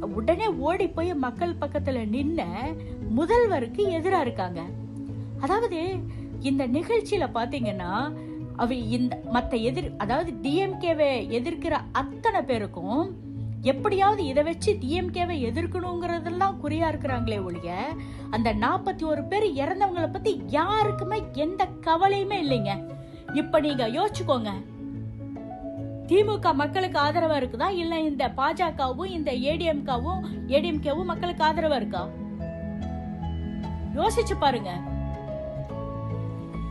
உடனே ஓடி போய் மக்கள் பக்கத்துல நின்ன முதல்வருக்கு எதிரா இருக்காங்க. அதாவது இந்த நிகழ்ச்சியில பாத்தீங்கன்னா அவ இந்த மத்த எதிர் அதாவது டிஎம்கேவை எதிர்க்கிற அத்தனை பேருக்கும் எப்படியாவது இதை வச்சு டிஎம்கேவை எதிர்க்கணுங்கிறதெல்லாம் குறியா இருக்கிறாங்களே ஒழிய அந்த நாற்பத்தி ஒரு பேர் இறந்தவங்களை பத்தி யாருக்குமே எந்த கவலையுமே இல்லைங்க. இப்ப நீங்க யோசிச்சுக்கோங்க. திமுக மக்களுக்கு ஆதரவா இருக்குதா? இல்ல இந்த பாஜகவும் இந்த ஏடிஎம்காவும் ஏடிஎம்கேவும் மக்களுக்கு ஆதரவா இருக்கா? யோசிச்சு பாருங்க.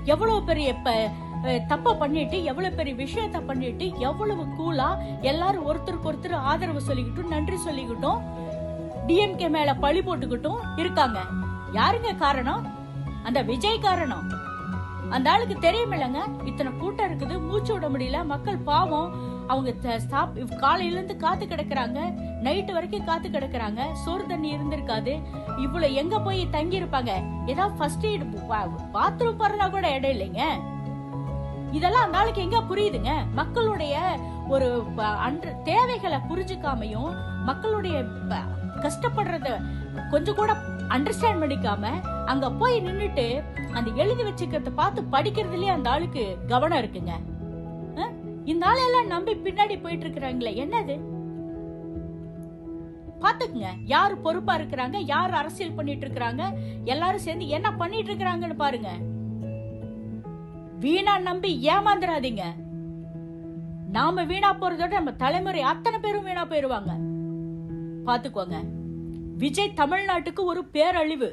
எவ்வளவு பெரிய இப்ப தப்ப பண்ணிட்டு எவ்வளவு பெரிய விஷயத்த பண்ணிட்டு எவ்வளவு கூலா எல்லாரும் ஒருத்தருக்கு ஒருத்தர் ஆதரவு சொல்லிக்கிட்டும் நன்றி சொல்லிக்கிட்டும் டிஎம்கே மேல பழி போட்டுக்கிட்டும் இருக்காங்க. யாருங்க காரணம்? அந்த விஜய் காரணம். அந்த ஆளுக்கு தெரியுமில்லங்க இத்தனை கூட்டம் இருக்குது. மூச்சு விட முடியல. மக்கள் பாவம். அவங்க த- காலையில இருந்து காத்து கிடக்குறாங்க. நைட்டு வரைக்கும் காத்து கிடக்குறாங்க. சோறு தண்ணி இருந்திருக்காது. இவ்வளவு எங்க போய் தங்கி இருப்பாங்க ஏதாவது ஃபர்ஸ்ட் எய்ட் பாத்ரூம் போறதா கூட இடம் இல்லைங்க. இதெல்லாம் அந்த ஆளுக்கு எங்க புரியுதுங்க? மக்களுடைய ஒரு அன்று தேவைகளை புரிஞ்சுக்காமையும் மக்களுடைய கஷ்டப்படுறத கொஞ்சம் கூட அண்டர்ஸ்டாண்ட் பண்ணிக்காம அங்க போய் நின்னுட்டு அந்த எழுதி வச்சுக்கிறத பார்த்து படிக்கிறதுலயே அந்த ஆளுக்கு கவனம் இருக்குங்க. இந்த ஆளெல்லாம் நம்பி பின்னாடி போயிட்டு இருக்கிறாங்களே என்னது? பாத்துக்குங்க யார் பொறுப்பா இருக்கிறாங்க யார் அரசியல் பண்ணிட்டு இருக்கிறாங்க எல்லாரும் சேர்ந்து என்ன பண்ணிட்டு இருக்கிறாங்கன்னு பாருங்க. வீணா நம்பி ஏமாந்துடாதீங்க நாம வீணா போறதோட நம்ம தலைமுறை அத்தனை பேரும் வீணா போயிருவாங்க. பாத்துக்கோங்க விஜய் தமிழ்நாட்டுக்கு ஒரு பேரழிவு.